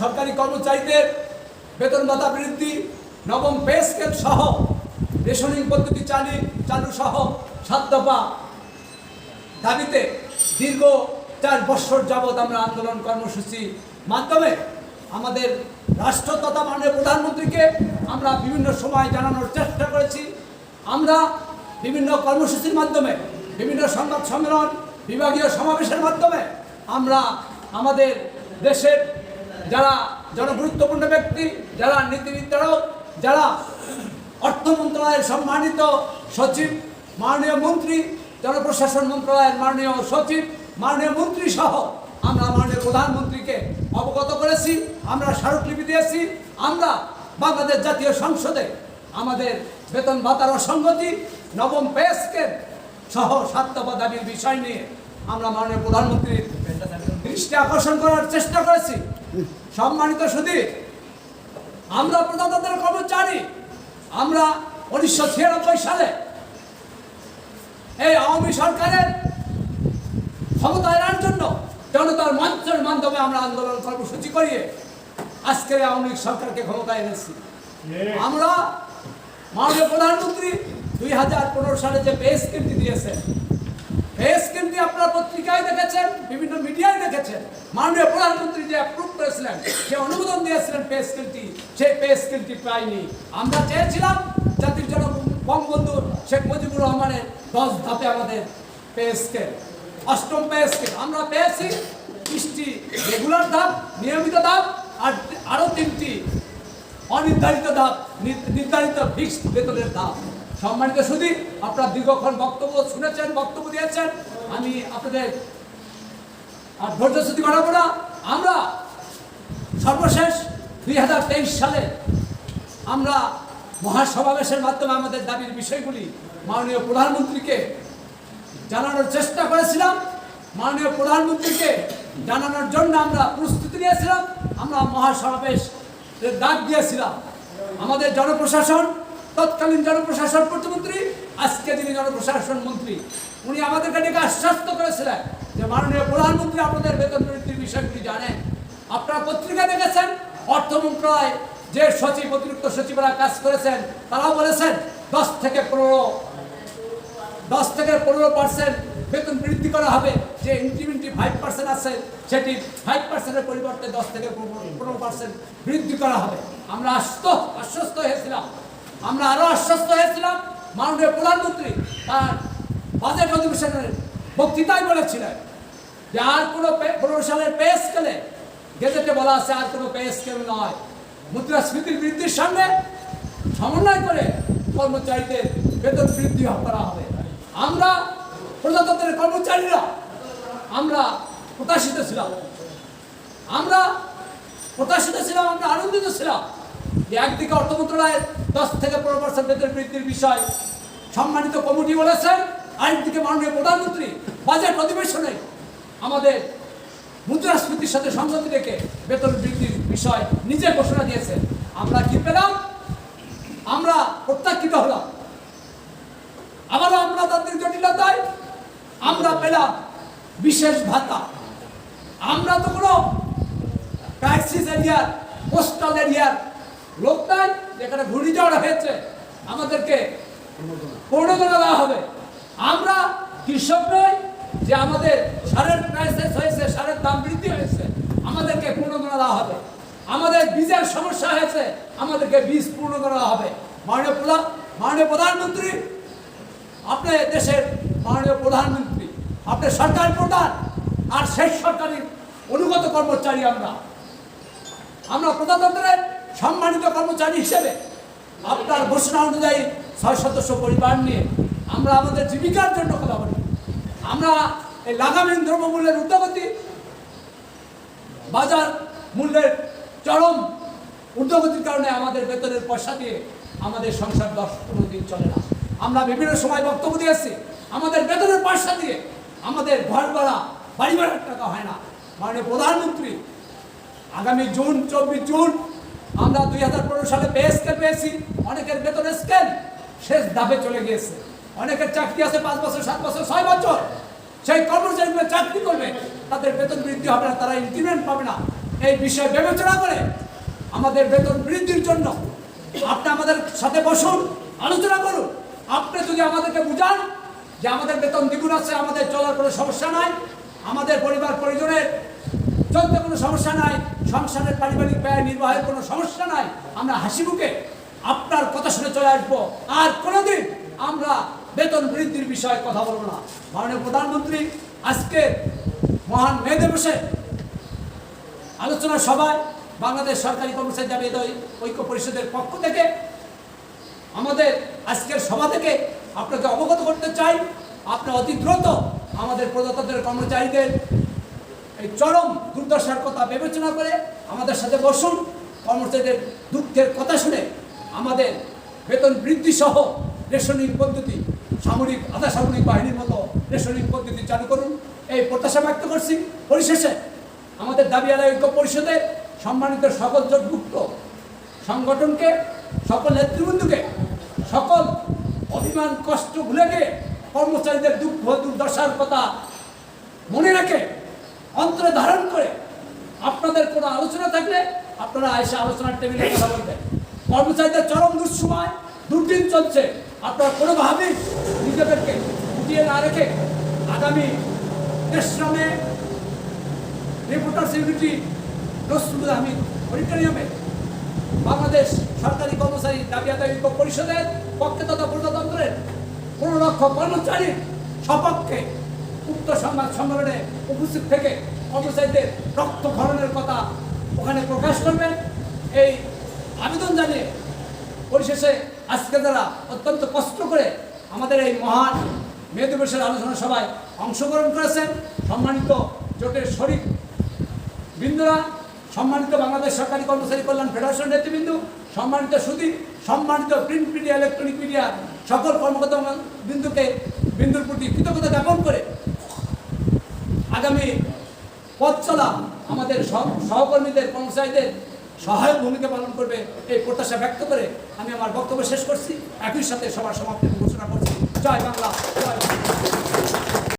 সরকারি কর্মচারীদের বেতন ভাতা বৃদ্ধি, নবম পে স্কেল সহ রেশনিং পদ্ধতি চালু চালু সহ সাত দফা দাবিতে দীর্ঘ চার বছর যাবৎ আমরা আন্দোলন কর্মসূচি মাধ্যমে আমাদের রাষ্ট্র তথা মাননীয় প্রধানমন্ত্রীকে আমরা বিভিন্ন সময় জানানোর চেষ্টা করেছি। আমরা বিভিন্ন কর্মসূচির মাধ্যমে, বিভিন্ন সংবাদ সম্মেলন, বিভাগীয় সমাবেশের মাধ্যমে আমরা আমাদের দেশের যারা জনগুরুত্বপূর্ণ ব্যক্তি, যারা নীতি নির্ধারক, যারা অর্থ মন্ত্রণালয়ের সম্মানিত সচিব, মাননীয় মন্ত্রী, জনপ্রশাসন মন্ত্রণালয়ের মাননীয় সচিব, মাননীয় মন্ত্রী সহ আমরা মাননীয় প্রধানমন্ত্রীকে অবগত করেছি, আমরা স্মারকলিপি দিয়েছি, আমরা বাংলাদেশ জাতীয় সংসদে আমাদের বেতন ভাতার অসঙ্গতি, নবম পে স্কেল সহ সাত দাবির বিষয় নিয়ে আমরা মাননীয় প্রধানমন্ত্রীর দৃষ্টি আকর্ষণ করার চেষ্টা করেছি। সম্মানিত সুধী আমরা প্রজাতন্ত্রের কর্মচারী আমরা উনিশশো ছিয়ানব্বই সালে এই আওয়ামী সরকারের ক্ষমতায় আনার জন্য জনতার মঞ্চের মাধ্যমে আমরা আন্দোলন কর্মসূচি করিয়ে আজকের আওয়ামী লীগ সরকারকে ক্ষমতায় এনেছি। আমরা মাননীয় প্রধানমন্ত্রী দুই হাজার পনেরো সালে যে পে স্কিমটি আপনারা পত্রিকায় দেখেছেন, বিভিন্ন মিডিয়ায় দেখেছেন। মাননীয় প্রধানমন্ত্রী যে অ্যাপ্রুভ করেছিলেন যে অনুমোদন দিয়েছিলেন পে স্কিমটি সেই পে স্কিমটি পাইনি। আমরা চেয়েছিলাম জাতির জনক বঙ্গবন্ধু শেখ মুজিবুর রহমানের দশ ধাপে আমাদের পে স্কেল অষ্টম পে স্কেল আমরা পেয়েছি বৃষ্টি রেগুলার ধাপ, নিয়মিত ধাপ, আর আরও তিনটি অনির্ধারিত ধাপ নির্ধারিত ফিক্সড বেতনের ধাপ। সম্মানিত সুদী আপনার দীর্ঘক্ষণ বক্তব্য শুনেছেন, বক্তব্য দিয়েছেন। আমি আপনাদের আর ধৈর্য শ্রুতি বাড়াবো না। আমরা সর্বশেষ দুই হাজার তেইশ সালে আমরা মহাসমাবেশের মাধ্যমে আমাদের দাবির বিষয়গুলি মাননীয় প্রধানমন্ত্রীকে জানানোর চেষ্টা করেছিলাম। মাননীয় প্রধানমন্ত্রীকে জানানোর জন্য আমরা প্রস্তুতি নিয়েছিলাম। আমরা মহাসমাবেশ ডাক দিয়েছিলাম। আমাদের জনপ্রশাসন, তৎকালীন জনপ্রশাসন প্রতিমন্ত্রী আজকে যিনি জনপ্রশাসন মন্ত্রী, উনি আমাদেরকে ডেকে আশ্বস্ত করেছিলেন যে মাননীয় প্রধানমন্ত্রী আপনাদের বেতন বৃদ্ধির বিষয়গুলি জানেন। আপনারা পত্রিকা দেখেছেন? অর্থ মন্ত্রণালয় যে সচিব, অতিরিক্ত সচিবরা কাজ করেছেন, তারাও বলেছেন দশ থেকে পনেরো, দশ থেকে পনেরো পার্সেন্ট বেতন বৃদ্ধি করা হবে। যে ইনক্রিমেন্টটি ফাইভ পার্সেন্ট আছে, সেটি ফাইভ পার্সেন্টের পরিবর্তে দশ থেকে পনেরো পার্সেন্ট বৃদ্ধি করা হবে। আমরা আশ্বস্ত আশ্বস্ত হয়েছিলাম। আমরা আরও আশ্বস্ত হয়েছিলাম মাননীয় প্রধানমন্ত্রী তার বাজেট অধিবেশনের বক্তৃতায় বলেছিলেন যে আর কোনো পে- পনেরো সালের পে স্কেলে গেজেটে বলা আছে আর কোনো পে স্কেল নয়, মুদ্রাস্ফীতির বৃদ্ধির সঙ্গে সমন্বয় করে কর্মচারীদের বেতন বৃদ্ধি করা হবে। আমরা প্রজাতন্ত্রের কর্মচারীরা, আমরা প্রত্যাশিত ছিলাম। আমরা প্রত্যাশিত ছিলাম, আমরা আনন্দিত ছিলাম যে একদিকে অর্থ মন্ত্রণালয়ের দশ থেকে পনেরো পার্সেন্ট বেতন বৃদ্ধির বিষয়। সম্মানিত কমিটি বলেছেন আইন আরেকদিকে মাননীয় প্রধানমন্ত্রী বাজেট অধিবেশনে আমাদের মুদ্রাস্ফীতির সাথে সংগতি রেখে বেতন বৃদ্ধির বিষয় নিজে ঘোষণা দিয়েছেন। আমরা কি পেলাম? আমরা প্রত্যাখ্যিত হলাম। আবারও আমরা তাদের জটিলতায়, আমরা পেলাম বিশেষ ভাতা। আমরা তো কোনো ক্রাইসিস এরিয়ার কোস্টাল এরিয়ার লোক নাই যেখানে ঘূর্ণিঝড় হয়েছে, আমাদেরকে প্রণোদনা দেওয়া হবে। আমরা কৃষক নই যে আমাদের সারের ক্রাইসিস হয়েছে, সারের দাম বৃদ্ধি হয়েছে, আমাদেরকে প্রণোদনা দেওয়া হবে। আমাদের বীজের সমস্যা হয়েছে, আমাদেরকে বীজ পূর্ণ করা হবে। মাননীয় প্রধান, মাননীয় প্রধানমন্ত্রী, আপনি দেশের মাননীয় প্রধানমন্ত্রী, আপনি সরকার প্রধান, আর শেষ সরকারের অনুগত কর্মচারী আমরা। আমরা প্রজাতন্ত্রের সম্মানিত কর্মচারী হিসেবে আপনার ঘোষণা অনুযায়ী ছয় সদস্য পরিবার নিয়ে আমরা আমাদের জীবিকার জন্য কথা বলি। আমরা এই লাগামহীন দ্রব্যমূল্যের ঊর্ধ্বগতি, বাজার মূল্যের চরম ঊর্ধ্বগতির কারণে আমাদের বেতনের পয়সা দিয়ে আমাদের সংসার দশ পনেরো দিন চলে না। আমরা বিভিন্ন সময় বক্তব্য দিয়েছি আমাদের বেতনের পয়সা দিয়ে আমাদের ঘর ভাড়া, বাড়ি ভাড়ার টাকা হয় না। মাননীয় প্রধানমন্ত্রী, আগামী জুন, চব্বিশ জুন আমরা দুই হাজার পনেরো সালে পে স্কেল পেয়েছি, অনেকের বেতন স্কেল শেষ ধাপে চলে গিয়েছে। অনেকের চাকরি আছে পাঁচ বছর, সাত বছর, ছয় বছর। সেই কর্মচারীগুলো চাকরি করবে, তাদের বেতন বৃদ্ধি হবে না, তারা ইনক্রিমেন্ট পাবে না। এই বিষয়ে বিবেচনা করে আমাদের বেতন বৃদ্ধির জন্য আপনি আমাদের সাথে বসুন, আলোচনা করুন। আপনি যদি আমাদেরকে বুঝান যে আমাদের বেতন দ্বিগুণ আছে, আমাদের চলার কোনো সমস্যা নাই, আমাদের পরিবার পরিজনের চলতে কোনো সমস্যা নাই, সংসারের পারিবারিক ব্যয় নির্বাহের কোনো সমস্যা নাই, আমরা হাসি মুখে আপনার কথা শুনে চলে আসব। আর কোনোদিন আমরা বেতন বৃদ্ধির বিষয়ে কথা বলব না। মাননীয় প্রধানমন্ত্রী, আজকে মহান মে দিবসে আলোচনা সভায় বাংলাদেশ সরকারি কর্মচারী দাবি ঐক্য পরিষদের পক্ষ থেকে আমাদের আজকের সভা থেকে আপনাকে অবগত করতে চাই। আপনি অতি দ্রুত আমাদের প্রজাতন্ত্রের কর্মচারীদের এই চরম দুর্দশার কথা বিবেচনা করে আমাদের সাথে বসুন। কর্মচারীদের দুঃখের কথা শুনে আমাদের বেতন বৃদ্ধি সহ রেশনিং পদ্ধতি, সামরিক আধা সামরিক বাহিনীর মতো রেশনিং পদ্ধতি চালু করুন। এই প্রত্যাশা ব্যক্ত করছি। পরিশেষে আমাদের দাবি আদায় ঐক্য পরিষদের সম্মানিত সকল জোটভুক্ত সংগঠনকে, সকল নেতৃবৃন্দকে, সকল অভিমান, কষ্ট ভুলে গিয়ে কর্মচারীদের দুঃখ, দুর্দশার কথা মনে রেখে অন্তরে ধারণ করে আপনাদের কোনো আলোচনা থাকলে আপনারা এসে আলোচনার টেবিলে কথা বলবেন। কর্মচারীদের চরম দুঃসময় দুর্দিন চলছে। আপনারা কোনোভাবেই নিজেদেরকে গুটিয়ে না রেখে আগামী তেসরা May reporters unity Nasrul Ahmed অডিটোরিয়ামে বাংলাদেশ সরকারি কর্মচারী দাবি আদায় পরিষদের পক্ষে তথা প্রজাতন্ত্রের পনেরো লক্ষ কর্মচারীর সপক্ষে উক্ত সংবাদ সম্মেলনে উপস্থিত থেকে কর্মচারীদের রক্তক্ষরণের কথা ওখানে প্রকাশ করবেন। এই আবেদন জানিয়ে পরিশেষে আজকে যারা অত্যন্ত কষ্ট করে আমাদের এই মহান মে দিবসের আলোচনা সভায় অংশগ্রহণ করেছেন, সম্মানিত জোটের শরিক বিন্দুরা, সম্মানিত বাংলাদেশ সরকারি কর্মচারী কল্যাণ ফেডারেশন নেতৃবৃন্দ, সম্মানিত সুদী সম্মানিত প্রিন্ট মিডিয়া, ইলেকট্রনিক মিডিয়া সকল কর্মকর্তা বিন্দুকে বিন্দুর প্রতি কৃতজ্ঞতা জ্ঞাপন করে আগামী পথচলা আমাদের সহ- সহকর্মীদের, কর্মচারীদের সহায়ক ভূমিকা পালন করবে এই প্রত্যাশা ব্যক্ত করে আমি আমার বক্তব্য শেষ করছি। একই সাথে সবার সমাপ্তি ঘোষণা করছি। জয় বাংলা, জয়